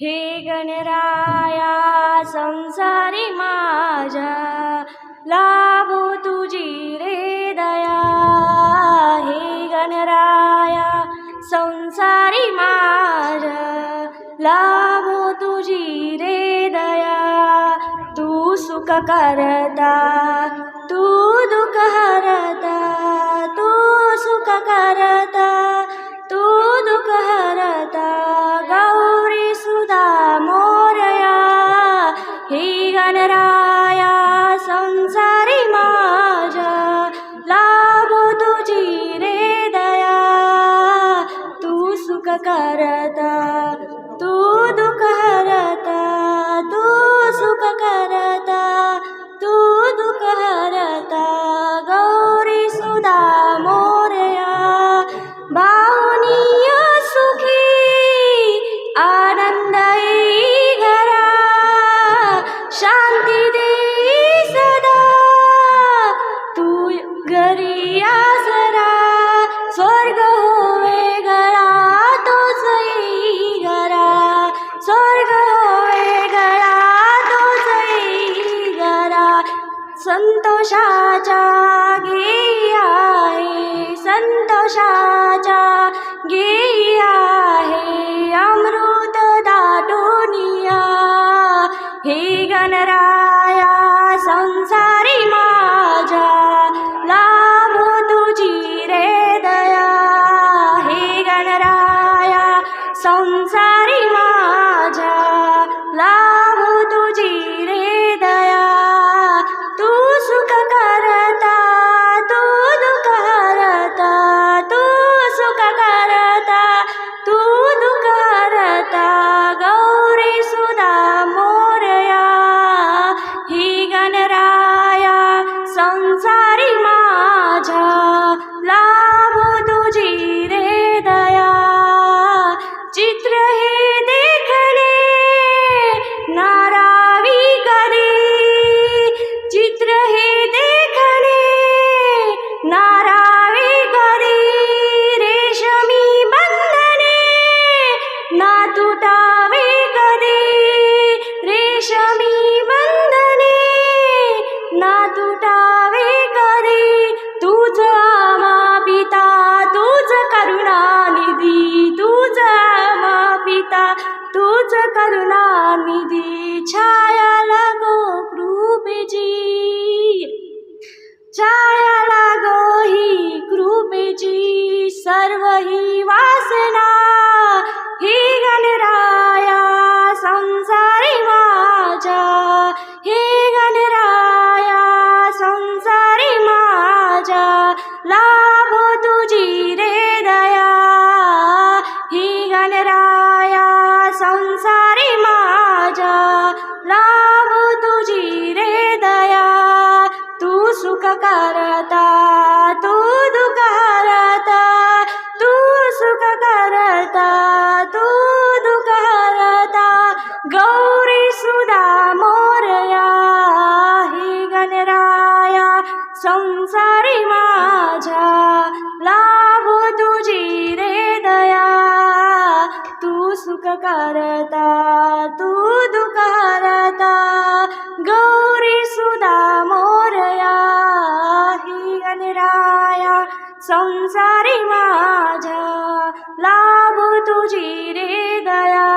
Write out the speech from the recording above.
हे गणराया संसारी माझ्या लाभो तुझी रे दया. हे गणराया संसारी माझ्या लाभो तुझी रे दया. तू सुख करता तू दुःख हरता करता तू दुःख हरता तू सुख करता तू दुःख हरता गौरी सुधा मोरया बाहुनीय सुखी आनंदई घरा शांती दे सदा तू घरी संतोषाच्या गे आहे संतोषाच्या गे तुझ करता तू दुःख हरता तू सुख करता तू दुःख गौरी सुधा मोरया हे गणराया संसारी माझ्या लाभो तुझी रे दया तू सुख करता संसारी माझा लाभ तुझी रे दया.